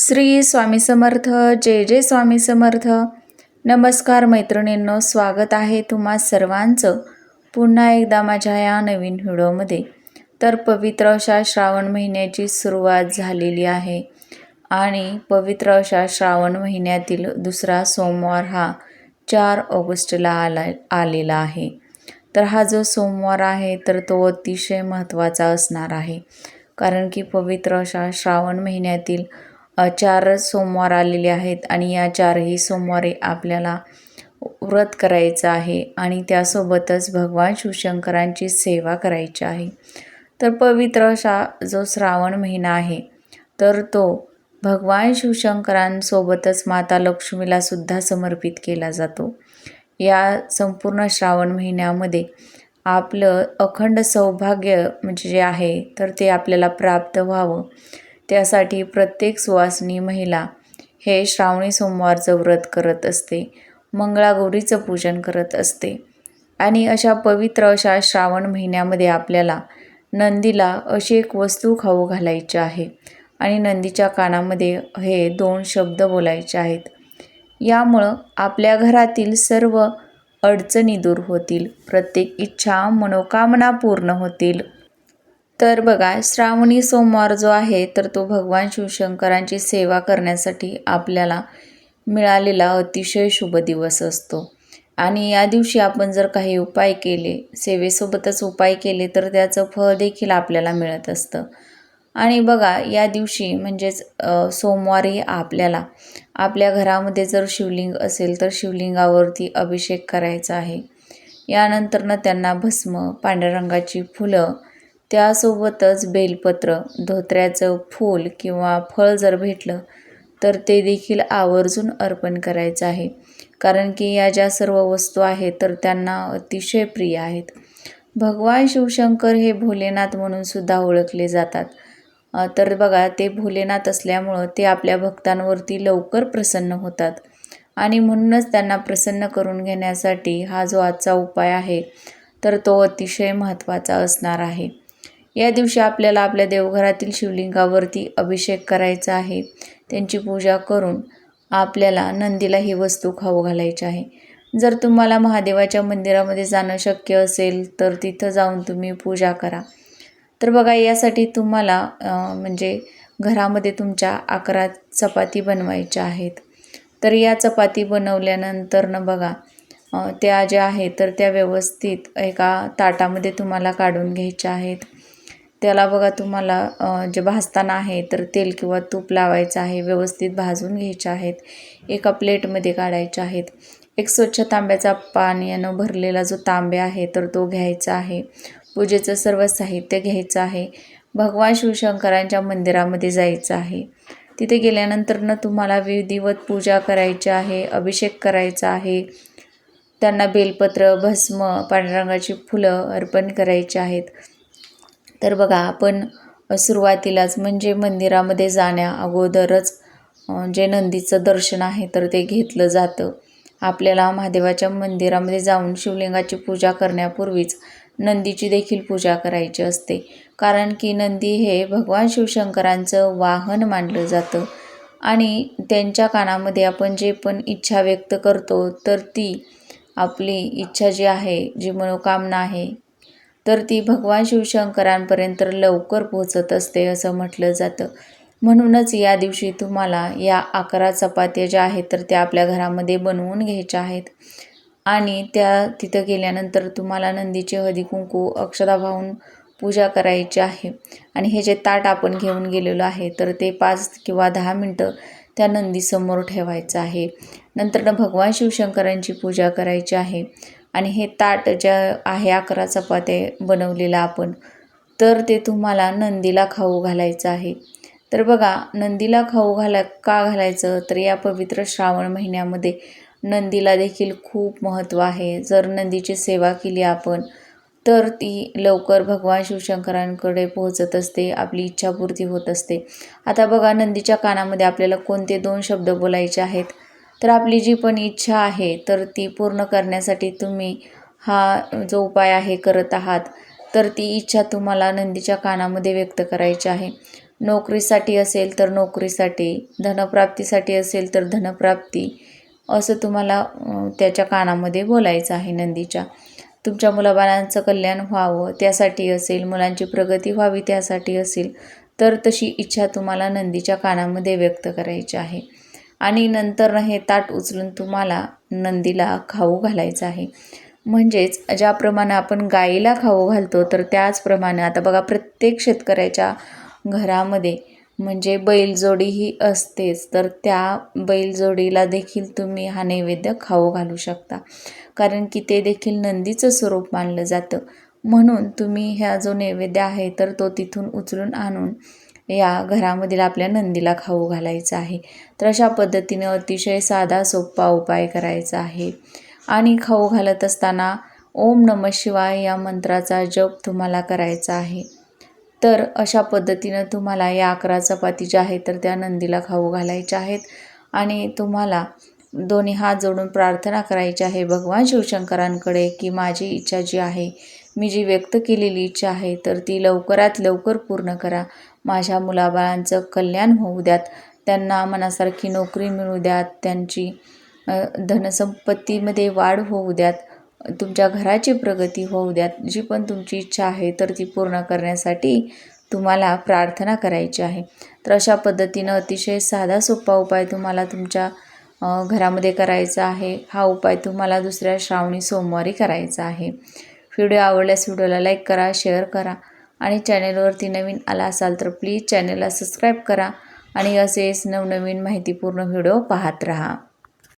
श्री स्वामी समर्थ जय जय स्वामी समर्थ. नमस्कार मैत्रिणींनो स्वागत आहे तुम्हा सर्वांचं पुन्हा एकदा माझ्या या नवीन व्हिडिओमध्ये. तर पवित्र अशा श्रावण महिन्याची सुरुवात झालेली आहे आणि पवित्र अशा श्रावण महिन्यातील दुसरा सोमवार हा चार ऑगस्टला आला आलेला आहे. तर हा जो सोमवार आहे तर तो अतिशय महत्त्वाचा असणार आहे. कारण की पवित्र अशा श्रावण महिन्यातील चार सोमवार आलेले आहेत आणि या चारही सोमवारी आपल्याला व्रत करायचं आहे आणि त्यासोबतच भगवान शिवशंकरांची सेवा करायची आहे. तर पवित्र असा जो श्रावण महिना आहे तर तो भगवान शिवशंकरांसोबतच माता लक्ष्मीला सुद्धा समर्पित केला जातो. या संपूर्ण श्रावण महिन्यामध्ये आपलं अखंड सौभाग्य म्हणजे जे आहे तर ते आपल्याला प्राप्त व्हावं. त्यासाठी प्रत्येक सुवासिनी महिला हे श्रावणी सोमवारचं व्रत करत असते. मंगळागौरीचं पूजन करत असते. आणि अशा पवित्र अशा श्रावण महिन्यामध्ये आपल्याला नंदीला अशी एक वस्तू खाऊ घालायची आहे. आणि नंदीच्या कानामध्ये हे दोन शब्द बोलायचे आहेत. यामुळं आपल्या घरातील सर्व अडचणी दूर होतील. प्रत्येक इच्छा मनोकामना पूर्ण होतील. तर बघा श्रावणी सोमवार जो आहे तर तो भगवान शिवशंकरांची सेवा करण्यासाठी आपल्याला मिळालेला अतिशय शुभ दिवस असतो. आणि या दिवशी आपण जर काही उपाय केले सेवेसोबतच उपाय केले तर त्याचं फळ देखील आपल्याला मिळत असतं. आणि बघा या दिवशी म्हणजेच सोमवारी आपल्याला आपल्या घरामध्ये जर शिवलिंग असेल तर शिवलिंगावरती अभिषेक करायचा आहे. यानंतरनं त्यांना भस्म पांढऱ्या रंगाची फुलं त्यासोबतच बेलपत्र धोत्र्याचं फूल किंवा फळ जर भेटलं तर ते देखील आवर्जून अर्पण करायचं आहे. कारण की या ज्या सर्व वस्तू आहेत तर त्यांना अतिशय प्रिय आहेत. भगवान शिवशंकर हे भोलेनाथ म्हणून सुद्धा ओळखले जातात. तर बघा ते भोलेनाथ असल्यामुळं ते आपल्या भक्तांवरती लवकर प्रसन्न होतात. आणि म्हणूनच त्यांना प्रसन्न करून घेण्यासाठी हा जो आजचा उपाय आहे तर तो अतिशय महत्त्वाचा असणार आहे. या दिवशी आपल्याला आपल्या देवघरातील शिवलिंगावरती अभिषेक करायचा आहे. त्यांची पूजा करून आपल्याला नंदीला ही वस्तू खाऊ घालायची आहे. जर तुम्हाला महादेवाच्या मंदिरामध्ये जाणं शक्य असेल तर तिथं जाऊन तुम्ही पूजा करा. तर बघा यासाठी तुम्हाला म्हणजे घरामध्ये तुमच्या अकरा चपाती बनवायच्या आहेत. तर या चपाती बनवल्यानंतर न बघा त्या ज्या आहेत तर त्या व्यवस्थित एका ताटामध्ये तुम्हाला काढून घ्यायच्या आहेत. त्याला बघा तुम्हाला जे भाजताना आहे तर तेल किंवा तूप लावायचं आहे व्यवस्थित भाजून घ्यायचे आहेत. एका प्लेटमध्ये काढायचे आहेत. एक स्वच्छ तांब्याचा पाण्यानं भरलेला जो तांब्या आहे तर तो घ्यायचा आहे. पूजेचं सर्व साहित्य घ्यायचं आहे. भगवान शिवशंकरांच्या मंदिरामध्ये जायचं आहे. तिथे गेल्यानंतरनं तुम्हाला विधिवत पूजा करायची आहे अभिषेक करायचा आहे. त्यांना बेलपत्र भस्म पांढऱ्या रंगाची फुलं अर्पण करायची आहेत. तर बघा आपण सुरुवातीलाच म्हणजे मंदिरामध्ये जाण्या अगोदरच जे नंदीचं दर्शन आहे तर ते घेतलं जातं. आपल्याला महादेवाच्या मंदिरामध्ये जाऊन शिवलिंगाची पूजा करण्यापूर्वीच नंदीची देखील पूजा करायची असते. कारण की नंदी हे भगवान शिवशंकरांचं वाहन मानलं जातं. आणि त्यांच्या कानामध्ये आपण जे पण इच्छा व्यक्त करतो तर ती आपली इच्छा जी आहे जी मनोकामना आहे तर ती भगवान शिवशंकरांपर्यंत लवकर पोहोचत असते असं म्हटलं जातं. म्हणूनच या दिवशी तुम्हाला या अकरा चपात्या ज्या आहेत तर त्या आपल्या घरामध्ये बनवून घ्यायच्या आहेत. आणि त्या तिथं गेल्यानंतर तुम्हाला नंदीचे हळदी कुंकू अक्षदा वाहून पूजा करायची आहे. आणि हे जे ताट आपण घेऊन गेलेलो आहे तर ते पाच किंवा दहा मिनटं त्या नंदीसमोर ठेवायचं आहे. नंतर भगवान शिवशंकरांची पूजा करायची आहे. आणि हे ताट ज्या आहे अकरा चपात्या बनवलेलं आपण तर ते तुम्हाला नंदीला खाऊ घालायचं आहे. तर बघा नंदीला खाऊ घाला का घालायचं? तर या पवित्र श्रावण महिन्यामध्ये नंदीला देखील खूप महत्त्व आहे. जर नंदीची सेवा केली आपण तर ती लवकर भगवान शिवशंकरांकडे पोहोचत असते आपली इच्छापूर्ती होत असते. आता बघा नंदीच्या कानामध्ये आपल्याला कोणते दोन शब्द बोलायचे आहेत? तर आपली जी पण इच्छा आहे तर ती पूर्ण करण्यासाठी तुम्ही हा जो उपाय आहे करत आहात तर ती इच्छा तुम्हाला नंदीच्या कानामध्ये व्यक्त करायची आहे. नोकरीसाठी असेल तर नोकरीसाठी धनप्राप्तीसाठी असेल तर धनप्राप्ती असं तुम्हाला त्याच्या कानामध्ये बोलायचं आहे नंदीच्या. तुमच्या मुलाबाळांचं कल्याण व्हावं त्यासाठी असेल मुलांची प्रगती व्हावी त्यासाठी असेल तर तशी इच्छा तुम्हाला नंदीच्या कानामध्ये व्यक्त करायची आहे. आणि नंतर हे ताट उचलून तुम्हाला नंदीला खाऊ घालायचं आहे. म्हणजेच ज्याप्रमाणे आपण गाईला खाऊ घालतो तर त्याचप्रमाणे आता बघा प्रत्येक शेतकऱ्याच्या घरामध्ये म्हणजे बैलजोडी ही असतेच तर त्या बैलजोडीला देखील तुम्ही हा नैवेद्य खाऊ घालू शकता. कारण की ते देखील नंदीचं स्वरूप मानलं जातं. म्हणून तुम्ही ह्या जो नैवेद्य आहे तर तो तिथून उचलून आणून या घरामधील आपल्या नंदीला खाऊ घालायचं आहे. तर अशा पद्धतीने अतिशय साधा सोपा उपाय करायचा आहे. आणि खाऊ घालत असताना ओम नम शिवाय या मंत्राचा जप तुम्हाला करायचा आहे. तर अशा पद्धतीनं तुम्हाला या अकरा चपाती ज्या आहेत तर त्या नंदीला खाऊ घालायच्या आहेत. आणि तुम्हाला दोन्ही हात जोडून प्रार्थना करायची आहे भगवान शिवशंकरांकडे की माझी इच्छा जी आहे मी जी व्यक्त केलेली इच्छा आहे तर ती लवकरात लवकर पूर्ण करा. माझ्या मुलाबाळांचं कल्याण होऊ द्यात. त्यांना मनासारखी नोकरी मिळू द्यात. त्यांची धनसंपत्तीमध्ये वाढ होऊ द्यात. तुमच्या घराची प्रगती होऊ द्यात. जी पण तुमची इच्छा आहे तर ती पूर्ण करण्यासाठी तुम्हाला प्रार्थना करायची आहे. तर अशा पद्धतीनं अतिशय साधा सोपा उपाय तुम्हाला तुमच्या घरामध्ये करायचा आहे. हा उपाय तुम्हाला दुसऱ्या श्रावणी सोमवारी करायचा आहे. व्हिडिओ आवडल्यास व्हिडिओला लाईक करा शेअर करा आणि चॅनेलवरती नवीन आला असाल तर प्लीज चॅनेलला सबस्क्राईब करा आणि असेच नवनवीन माहितीपूर्ण व्हिडिओ पाहत राहा.